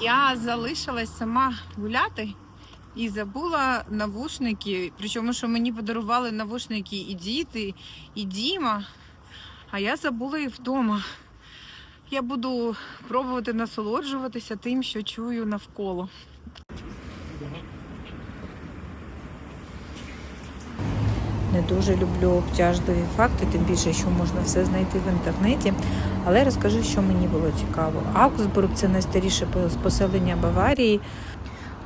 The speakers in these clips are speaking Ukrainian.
Я залишилась сама гуляти і забула навушники. Причому, що мені подарували навушники і діти, і Діма. А я забула їх вдома. Я буду пробувати насолоджуватися тим, що чую навколо. Не дуже люблю обтяжливі факти, тим більше, що можна все знайти в інтернеті. Але розкажу, що мені було цікаво. Аугсбург це найстаріше поселення Баварії.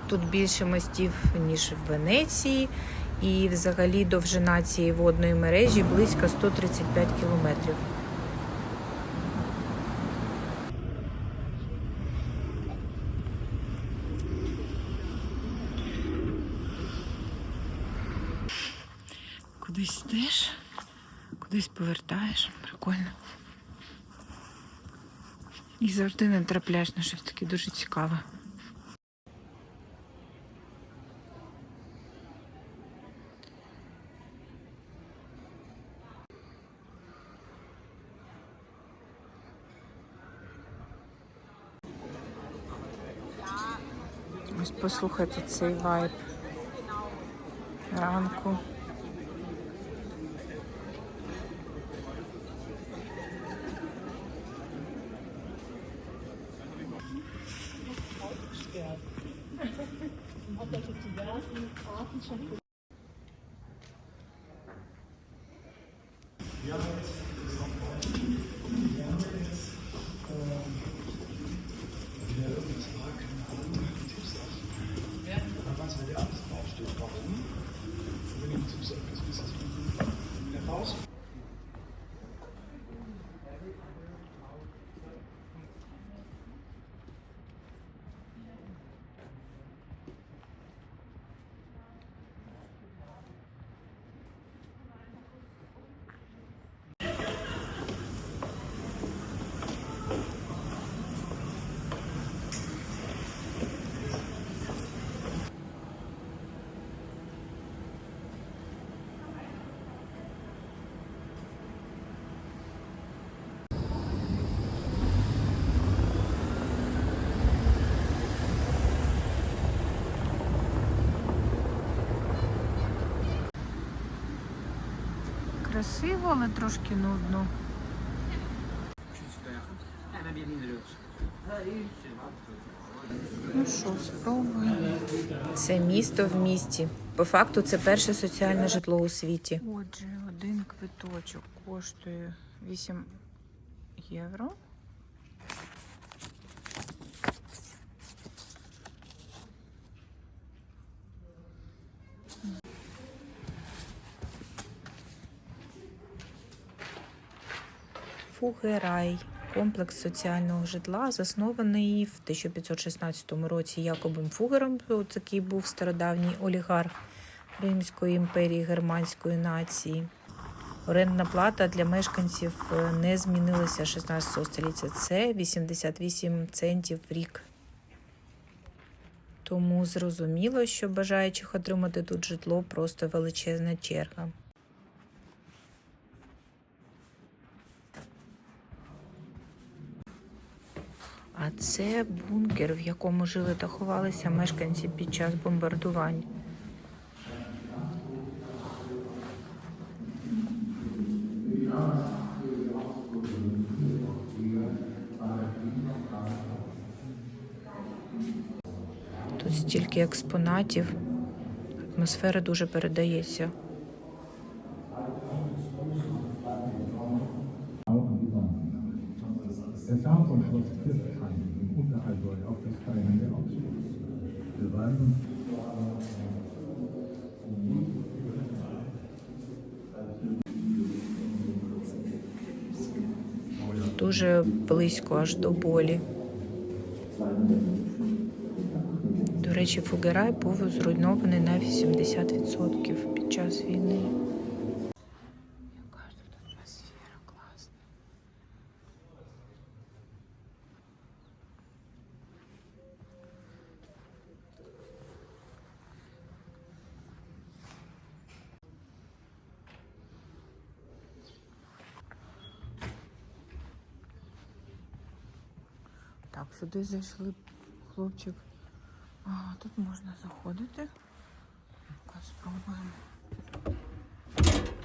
Тут більше мостів, ніж в Венеції, і взагалі довжина цієї водної мережі близько 135 кілометрів. Кудись йдеш, кудись повертаєш. Прикольно. І завжди не трапляєш на щось таке дуже цікаве. Ось послухайте цей вайб ранку. Красиво, але трошки нудно. Ну що, спробуємо. Це місто в місті. По факту це перше соціальне житло у світі. Отже, один квиточок коштує 8 євро. Фугерай. Комплекс соціального житла заснований в 1516 році Якобом Фугером. Такий був стародавній олігарх Римської імперії германської нації. Орендна плата для мешканців е, не змінилася 16 століття. Це 88 центів в рік. Тому зрозуміло, що бажаючих отримати тут житло просто величезна черга. Це бункер, в якому жили та ховалися мешканці під час бомбардувань. Тут стільки експонатів, атмосфера дуже передається. Der Saal von Schloss Kirchheim im Unterallgäu auf das Feiern der Augsburg. Wir waren Дуже близько аж до болі. До речі, Фугерай був зруйнований на 80% під час війни. Яка ж тут атмосфера класна. Так, сюди зайшли хлопчик. А, тут можна заходити. Ну-ка, спробуємо.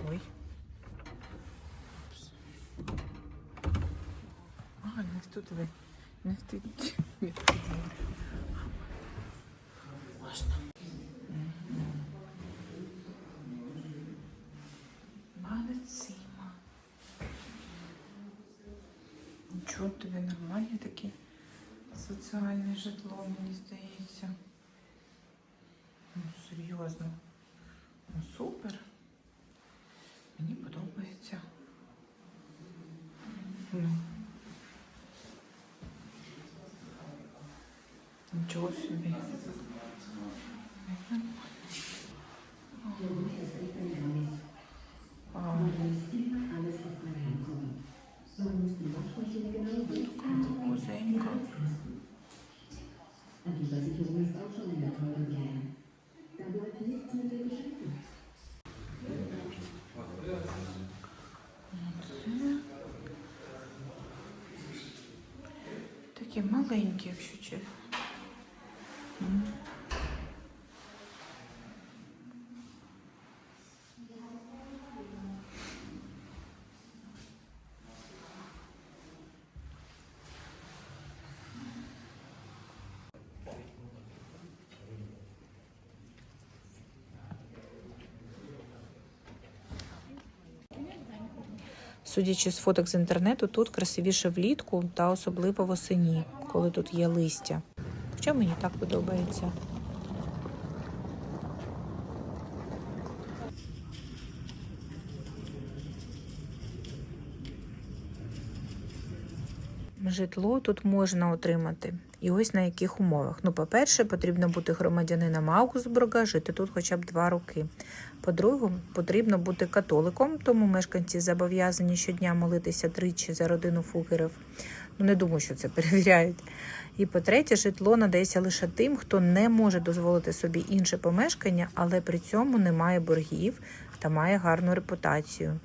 Ой. А, не в ту двері. Не в ту не в ту двері. Можна. Нічого тобі нормальне таке соціальне житло, мені здається. Ну, серйозно. Ну, супер. Мені подобається. Ну. Нічого собі. А, Кузенька. Маленькі, якщо чесно. Судячи з фоток з інтернету, тут красивіше влітку та особливо восені, коли тут є листя. Хоча мені так подобається. Житло тут можна отримати. І ось на яких умовах. Ну, по-перше, потрібно бути громадянином Аугсбурга, жити тут хоча б два роки. По-друге, потрібно бути католиком, тому мешканці зобов'язані щодня молитися тричі за родину фугерів. Ну, не думаю, що це перевіряють. І по-третє, житло надається лише тим, хто не може дозволити собі інше помешкання, але при цьому не має боргів та має гарну репутацію.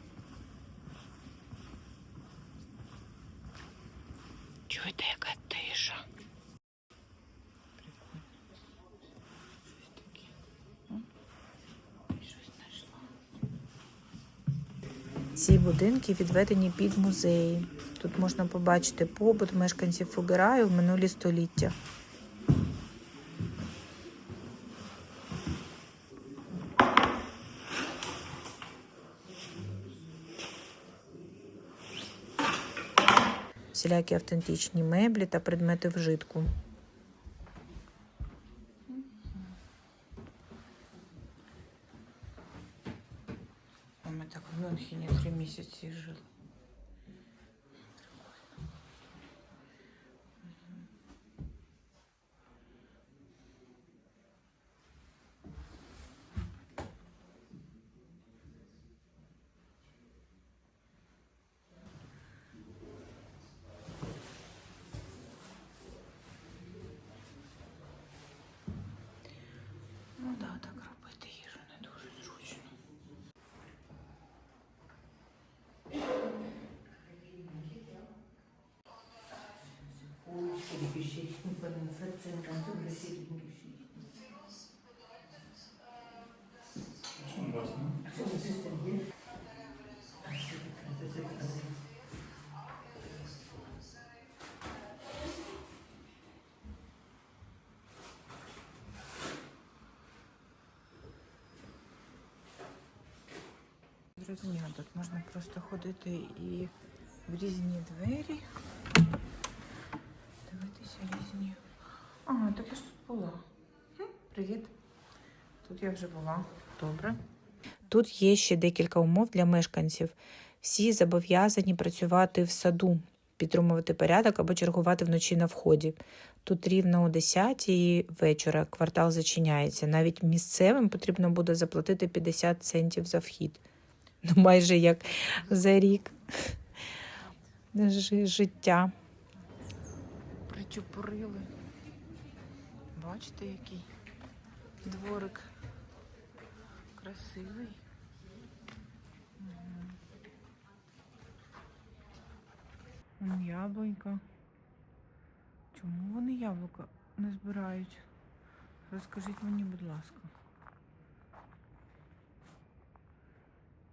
Ці будинки відведені під музеї. Тут можна побачити побут мешканців Фугераю в минулі століття. Всілякі автентичні меблі та предмети вжитку. Geschichten von den 14 ganz unterschiedlichen Geschichten. Schon was, ne? Achso, was ist denn hier? Ach, so, das ist jetzt alles. Зрозуміло, тут можна просто ходити і в різні двері. Дивитися різні. А, так я ж тут була. Привіт. Тут я вже була. Добре. Тут є ще декілька умов для мешканців. Всі зобов'язані працювати в саду, підтримувати порядок або чергувати вночі на вході. Тут рівно о 10 вечора квартал зачиняється. Навіть місцевим потрібно буде заплатити 50 центів за вхід. Ну, майже як за рік життя. Причепурили. Бачите, який дворик красивий. Мгм. Яблунька. Чому вони яблука не збирають? Розкажіть мені, будь ласка.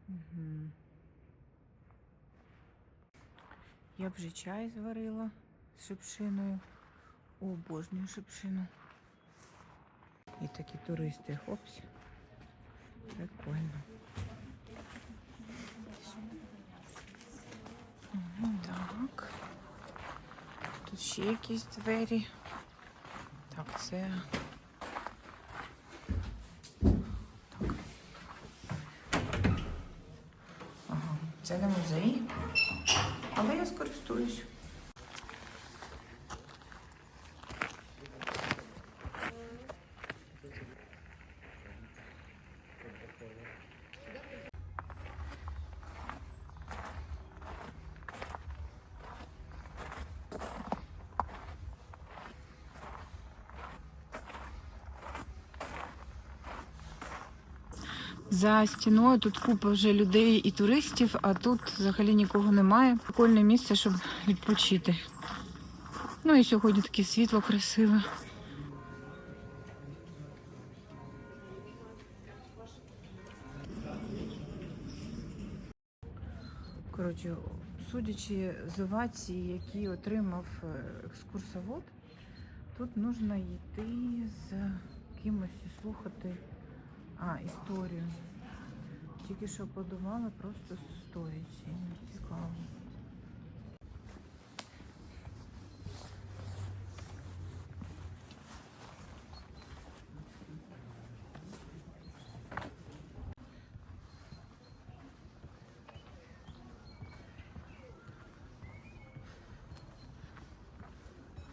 Угу. Я вже чай зварила шипшиною. Обожнюю шипшину. І такі туристи, хопс. Прикольно. Так. Тут ще якісь двері. Так, це. Так. Ага, це не музей. Але я скористуюсь. За стіною тут купа вже людей і туристів, а тут взагалі нікого немає. Прикольне місце, щоб відпочити. Ну і сьогодні таке світло красиве. Коротше, судячи з овації, які отримав е, екскурсовод, тут потрібно йти з кимось і слухати а, історію. Тільки що подавала просто стоячи. Цікаво.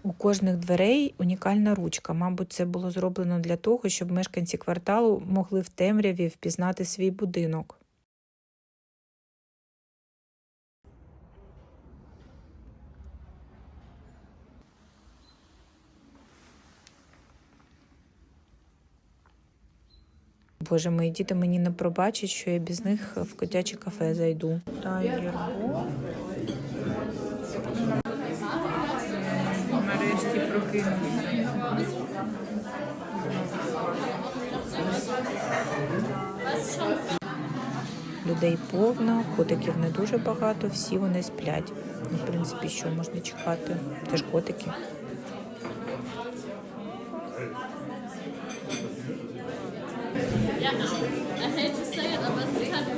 У кожних дверей унікальна ручка. Мабуть, це було зроблено для того, щоб мешканці кварталу могли в темряві впізнати свій будинок. Боже, мої діти мені не пробачать, що я без них в котяче кафе зайду. Тайгер Нарешті. Людей повно, котиків не дуже багато, всі вони сплять. Ну, В принципі, що можна чекати? Це ж котики. I hate to say it, aber es ist halt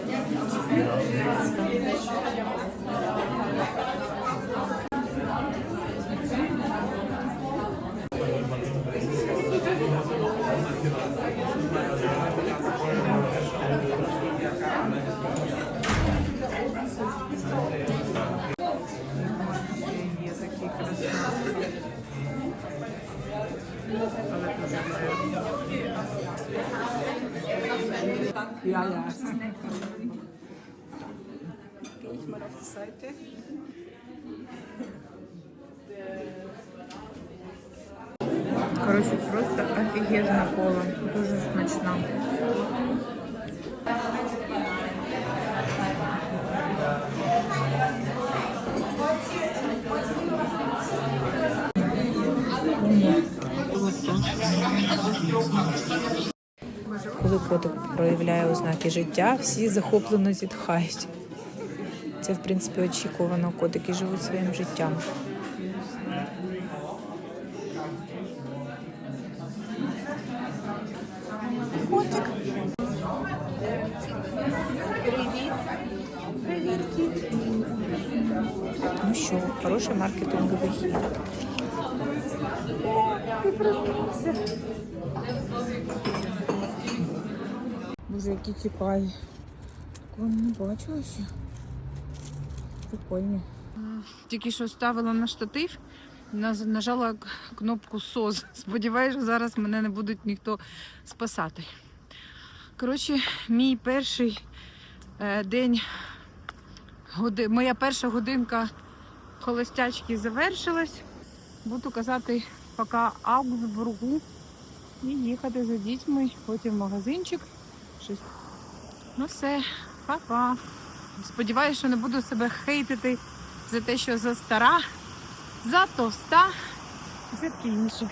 Ja, ja. Das ist nett. Gehe ich mal auf die Seite. Короче, просто офігезна кола, дуже смачна. Ні. Котик проявляє ознаки життя, всі захоплено зітхають. Це, в принципі, очікувано. Котики живуть своїм життям. Котик. Привіт, кіт. Ну що, хороший маркетинговий хід. Ти проснувся. Боже, які цікаві. Такого не бачила ще. Прикольні. Тільки що ставила на штатив, нажала кнопку СОЗ. Сподіваюся, зараз мене не будуть ніхто спасати. Коротше, мій перший е, день, годи, моя перша годинка холостячки завершилась. Буду казати пока Аугсбургу і їхати за дітьми, потім в магазинчик. Щось. Ну все, па-па. Сподіваюся, що не буду себе хейтити за те, що за стара, за товста і все таке інше.